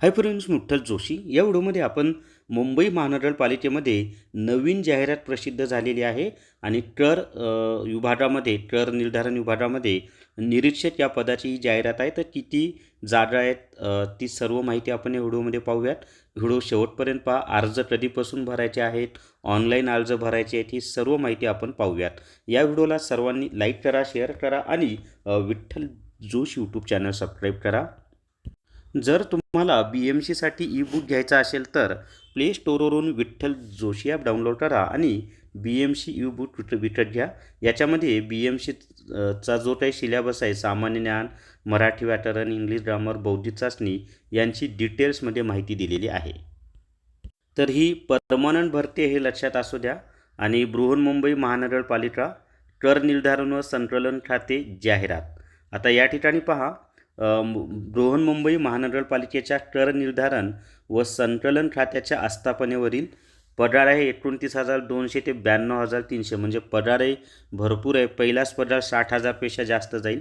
Hi friends मुठ्ठल Joshi या व्हिडिओमध्ये आपण मुंबई महानगरपालिकेमध्ये नवीन जाहिरात प्रसिद्ध झालेली आहे आणि कर विभागामध्ये कर निर्धारण विभागामध्ये निरीक्षक या पदाची ही जाहिरात आहे. तर किती जागा आहेत ती सर्व माहिती आपण या व्हिडिओमध्ये पाहूयात. व्हिडिओ शेवटपर्यंत पहा. अर्ज कधीपासून भरायचे आहेत ऑनलाईन अर्ज भरायचे आहेत ही सर्व माहिती आपण पाहूयात. या व्हिडिओला सर्वांनी लाईक करा शेअर करा आणि विठ्ठल जोश यूट्यूब चॅनल सबस्क्राईब करा. जर तुम्हाला बी एम सीसाठी ई बुक घ्यायचा असेल तर प्ले स्टोरवरून विठ्ठल जोशी ॲप डाउनलोड करा आणि B M C e book विकत विकत घ्या. याच्यामध्ये बी एम सी चा जो काही सिलेबस आहे सामान्य ज्ञान मराठी व्याकरण इंग्लिश ग्रामर बौद्धिक चाचणी यांची डिटेल्समध्ये माहिती दिलेली आहे. तर ही परमनंट भरती हे लक्षात असू द्या. आणि बृहन्मुंबई महानगरपालिका कर निर्धारण व संकलन खाते जाहिरात. आता या ठिकाणी पहा. बृहन्मुंबई महानगरपालिकेच्या कर निर्धारण व संकलन खात्याच्या आस्थापनेवरील पगार आहे एकोणतीस हजार दोनशे ते ब्याण्णव हजार तीनशे म्हणजे पगारही भरपूर आहे. पहिलाच पगार साठ हजारपेक्षा जास्त जाईल.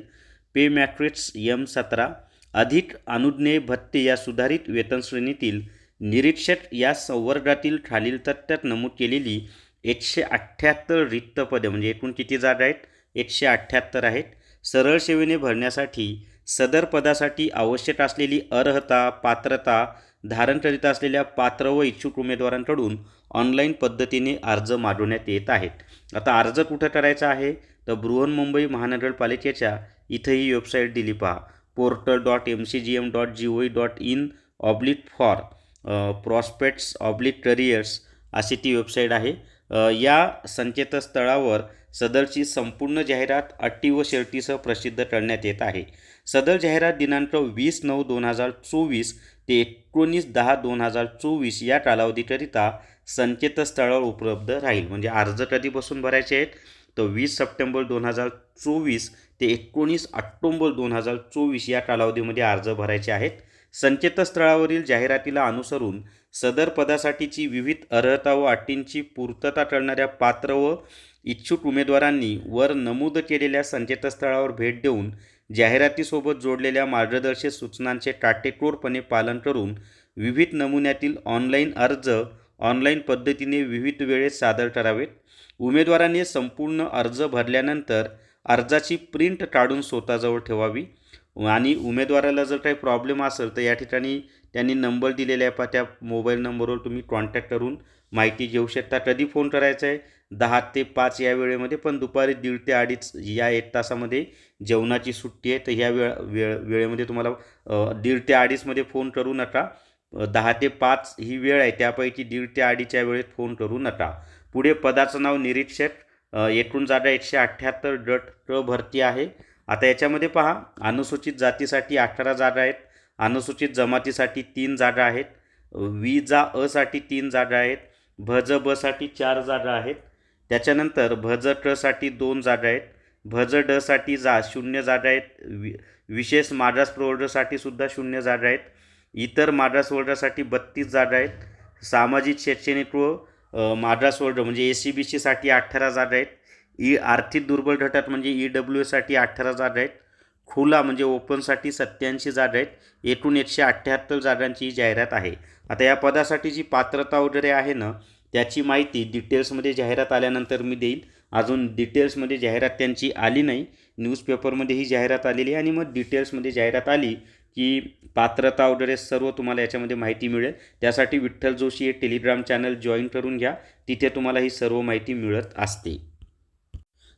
पे मॅट्रिक्स यम सतरा अधिक अनुज्ञेय भत्ते या सुधारित वेतन श्रेणीतील निरीक्षक या संवर्गातील खालील तत्त्यात नमूद केलेली एकशे अठ्ठ्याहत्तर रिक्त पदे म्हणजे एकूण किती जागा आहेत? एकशे अठ्ठ्याहत्तर आहेत. सरळ सेवेने भरण्यासाठी सदर पदासाठी आवश्यक असलेली अर्हता पात्रता धारण करीत असलेल्या पात्र व इच्छुक उमेदवारांकडून ऑनलाईन पद्धतीने अर्ज मागवण्यात येत आहेत. आता अर्ज कुठं करायचा आहे? तर बृहन्मुंबई महानगरपालिकेच्या इथं ही वेबसाईट दिली पहा. Portal dot M C G M dot G O dot in oblique for prospects oblique careers अशी ती वेबसाईट आहे. या संकेतस्थळावर सदरची संपूर्ण जाहिरात अटी व शर्टीसह प्रसिद्ध करण्यात येत आहे. सदर जाहिरात दिनांक वीस नऊ दोन हजार चोवीस ते एकोणीस दहा दोन हजार चोवीस या कालावधीकरिता संकेतस्थळावर उपलब्ध राहील. म्हणजे अर्ज कधीपासून भरायचे आहेत? तर वीस सप्टेंबर दोन हजार चोवीस ते एकोणीस ऑक्टोंबर दोन हजार चोवीस या कालावधीमध्ये अर्ज भरायचे आहेत. संकेतस्थळावरील जाहिरातीला अनुसरून सदर पदासाठीची विविध अर्हता व अटींची पूर्तता करणाऱ्या पात्र व इच्छुक उमेदवारांनी वर नमूद केलेल्या संकेतस्थळावर भेट देऊन जाहिरातीसोबत जोडलेल्या मार्गदर्शक सूचनांचे काटेकोरपणे पालन करून विविध नमुन्यातील ऑनलाईन अर्ज ऑनलाईन पद्धतीने विविध वेळेत सादर करावेत. उमेदवारांनी संपूर्ण अर्ज भरल्यानंतर अर्जाची प्रिंट काढून स्वतःजवळ ठेवावी. आणि उमेदवाराला जर काही प्रॉब्लेम असेल तर या ठिकाणी त्यांनी नंबर दिलेला आहे. पहा त्या मोबाईल नंबरवर तुम्ही कॉन्टॅक्ट करून माहिती घेऊ शकता. कधी फोन करायचा आहे? दहा ते पाच या वेळेमध्ये पण दुपारी दीड ते अडीच या एक तासामध्ये जेवणाची सुट्टी आहे. तर ह्या वेळ वेळ वेळेमध्ये तुम्हाला दीड ते अडीचमध्ये फोन करू नका. दहा ते पाच ही वेळ आहे. त्यापैकी दीड ते अडीच या वेळेत फोन करू नका. पुढे पदाचं नाव निरीक्षक एकूण जागा एकशे अठ्ठ्याहत्तर गट क भरती आहे. आता याच्यामध्ये पहा अनुसूचित जातीसाठी अठरा जागा आहेत अनुसूचित जमातीसाठी तीन जागा आहेत विजा असाठी तीन जागा आहेत भज बसाठी चार जागा आहेत त्याच्यानंतर भज टसाठी दोन जागा आहेत भज डसाठी जा शून्य जागा आहेत वि विशेष मागास प्रवर्गासाठी सुद्धा शून्य जागा आहेत इतर मागास वर्गासाठी बत्तीस जागा आहेत सामाजिक शैक्षणिक व मागास वर्ग म्हणजे ए सी बी सीसाठी अठरा जागा आहेत ई आर्थिक दुर्बल गटात म्हणजे ई डब्ल्यू एसाठी अठरा जागा आहेत. खुला म्हणजे ओपनसाठी सत्याऐंशी जागा आहेत. एकूण एकशे अठ्ठ्याहत्तर जागांची ही जाहिरात आहे. आता या पदासाठी जी पात्रता वगैरे आहे ना त्याची माहिती डिटेल्समध्ये जाहिरात आल्यानंतर मी देईल. अजून डिटेल्समध्ये जाहिरात त्यांची आली नाही. न्यूजपेपरमध्ये ही जाहिरात आलेली आहे आणि मग डिटेल्समध्ये जाहिरात आली की पात्रता वगैरे सर्व तुम्हाला याच्यामध्ये माहिती मिळेल. त्यासाठी विठ्ठल जोशी हे टेलिग्राम चॅनल जॉईन करून घ्या. तिथे तुम्हाला ही सर्व माहिती मिळत असते.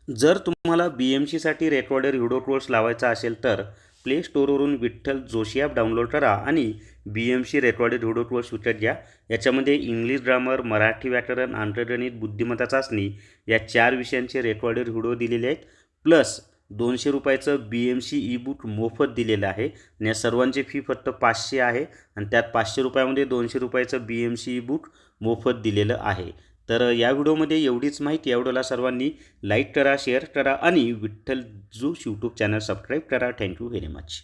जर तुम्हाला बी एम सीसाठी रेकॉर्डर व्हिडिओ कोर्स लावायचा असेल तर प्ले स्टोरवरून विठ्ठल जोशी ॲप डाउनलोड करा आणि B M C recorded video course विकत घ्या. याच्यामध्ये इंग्लिश ग्रामर मराठी व्याकरण आंतरगणित बुद्धिमत्ता चाचणी या चार विषयांचे रेकॉर्डेड व्हिडिओ दिलेले आहेत. प्लस दोनशे रुपयाचं B M C e book मोफत दिलेलं आहे. आणि या सर्वांची फी फक्त पाचशे आहे. आणि त्यात पाचशे रुपयामध्ये दोनशे रुपयाचं B M C e book मोफत दिलेलं आहे. तर या व्हिडिओमध्ये एवढीच माहिती या व्हिडिओला सर्वांनी लाईक करा शेअर करा आणि Vitthal Josh YouTube channel subscribe करा. Thank you very much